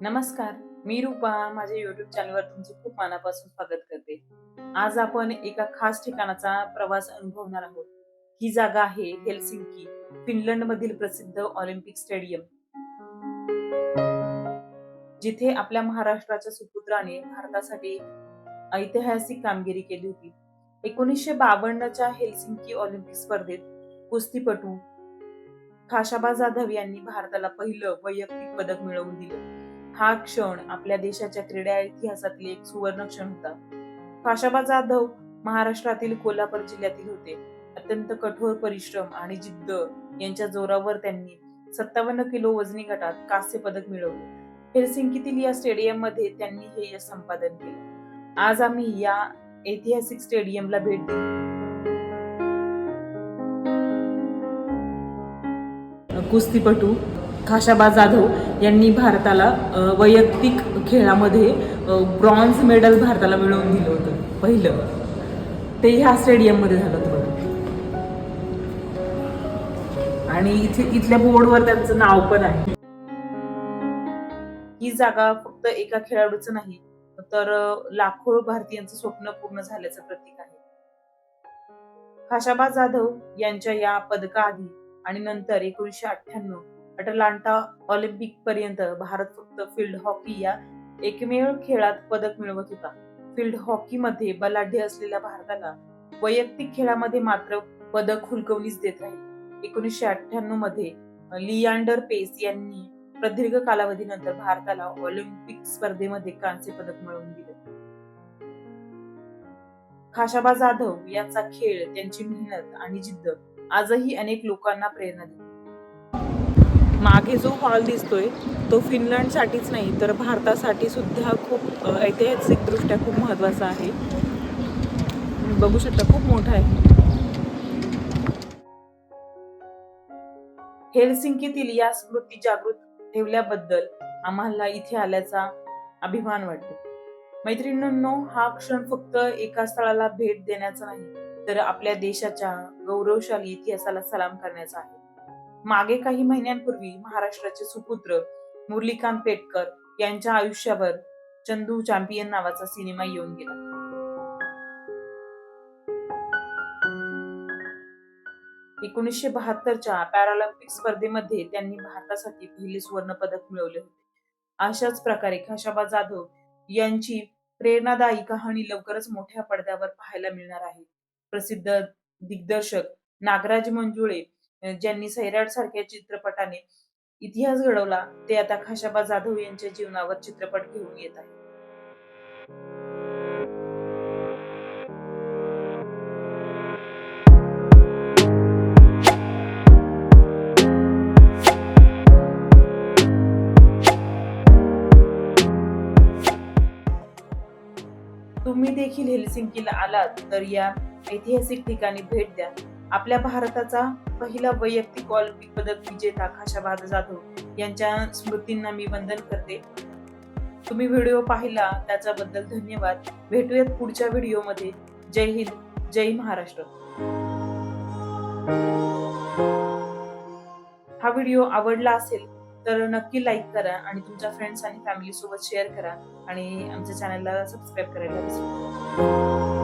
नमस्कार मी रूपा माझ्या युट्यूब चॅनलवर तुमचे खूप मनापासून स्वागत करते. आज आपण एका खास ठिकाणाचा प्रवास अनुभवणार आहोत. ही जागा आहे हेलसिंकी फिनलंड मधील प्रसिद्ध ऑलिम्पिक स्टेडियम. जिथे आपल्या महाराष्ट्राच्या सुपुत्राने भारतासाठी ऐतिहासिक कामगिरी केली होती. एकोणीसशे बावन्नच्या हेलसिंकी ऑलिम्पिक स्पर्धेत कुस्तीपटू खाशाबा जाधव यांनी भारताला पहिलं वैयक्तिक पदक मिळवून दिलं. हा क्षण आपल्या देशाच्या क्रीडा इतिहासातील एक सुवर्ण क्षण होता. पाशाबा जाधव महाराष्ट्रातील कोल्हापूर जिल्ह्यातील होते. अत्यंत कठोर परिश्रम आणि जिद्द यांच्या जोरावर त्यांनी सत्तावन्न किलो वजनी गटात कांस्य पदक मिळवले. हेलसिंकीतील या स्टेडियममध्ये त्यांनी हे यश संपादन केले. आज आम्ही या ऐतिहासिक स्टेडियमला भेट दिली कुस्तीपटू खाशाबा जाधव यांनी भारताला वैयक्तिक खेळामध्ये ब्रॉन्झ मेडल भारताला मिळवून दिलं होतं पहिलं. ते ह्या स्टेडियममध्ये झालं होतं बघा. आणि इथे इथल्या बोर्डवर त्यांचं नाव पण आहे. ही जागा फक्त एका खेळाडूचं नाही तर लाखो भारतीयांचं स्वप्न पूर्ण झाल्याचं प्रतीक आहे. खाशाबा जाधव यांच्या या पदकाआधी आणि नंतर एकोणीसशे अठ्ठ्याण्णव अटलांटा ऑलिम्पिक पर्यंत भारत फक्त फील्ड हॉकी या एकमेव खेळात पदक मिळवत होता. फील्ड हॉकी मध्ये बलाढ्य असलेल्या भारताला वैयक्तिक खेळामध्ये मात्र पदक हुलकवणीच देत राहील. एकोणीसशे अठ्ठ्याण्णवमध्ये लियांडर पेस यांनी प्रदीर्घ कालावधीनंतर भारताला ऑलिम्पिक स्पर्धेमध्ये कांस्य पदक मिळवून दिले. खाशाबा जाधव यांचा खेळ त्यांची मेहनत आणि जिद्द आजही अनेक लोकांना प्रेरणा देते मागे जो हॉल दिसतोय तो फिनलंडसाठीच नाही तर भारतासाठी सुद्धा खूप ऐतिहासिकदृष्ट्या खूप महत्त्वाचा आहे. बघू शकता खूप मोठा आहे. हेलसिंकीतील या स्मृती जागृत ठेवल्याबद्दल आम्हाला इथे आल्याचा अभिमान वाटतो. मैत्रिणींनो हा क्षण फक्त एका स्थळाला भेट देण्याचा नाही तर आपल्या देशाच्या गौरवशाली इतिहासाला सलाम करण्याचा आहे. मागे काही महिन्यांपूर्वी महाराष्ट्राचे सुपुत्र मुरलीकांत पेटकर यांच्या आयुष्यावर चंदू चॅम्पियन नावाचा सिनेमा येऊन गेला. एकोणीसशे बहात्तरच्या पॅरालिम्पिक स्पर्धेमध्ये त्यांनी भारतासाठी पहिले सुवर्ण पदक मिळवले होते. अशाच प्रकारे खाशाबा जाधव यांची प्रेरणादायी कहाणी लवकरच मोठ्या पडद्यावर पाहायला मिळणार आहे. प्रसिद्ध दिग्दर्शक नागराज मंजुळे ज्यांनी सैराट सारख्या चित्रपटाने इतिहास घडवला ते आता खाशाबा जाधव यांच्या जीवनावर चित्रपट घेऊन येत आहे तुम्ही देखील हेलसिंकीला आलात तर या ऐतिहासिक ठिकाणी भेट द्या. आपल्या भारताचा पहिला वैयक्तिक ऑलिम्पिक पदक विजेता खाशाबाद जाधव यांच्या स्मृतींना मी वंदन करते. तुम्ही व्हिडिओ पाहिला त्याच्याबद्दल धन्यवाद. भेटूयात पुढच्या व्हिडिओमध्ये. जय हिंद जय महाराष्ट्र. हा व्हिडिओ आवडला असेल तर नक्की लाईक करा आणि तुमच्या फ्रेंड्स आणि फॅमिली सोबत शेअर करा आणि आमच्या चॅनलला सबस्क्राईब करायला विसरू नका.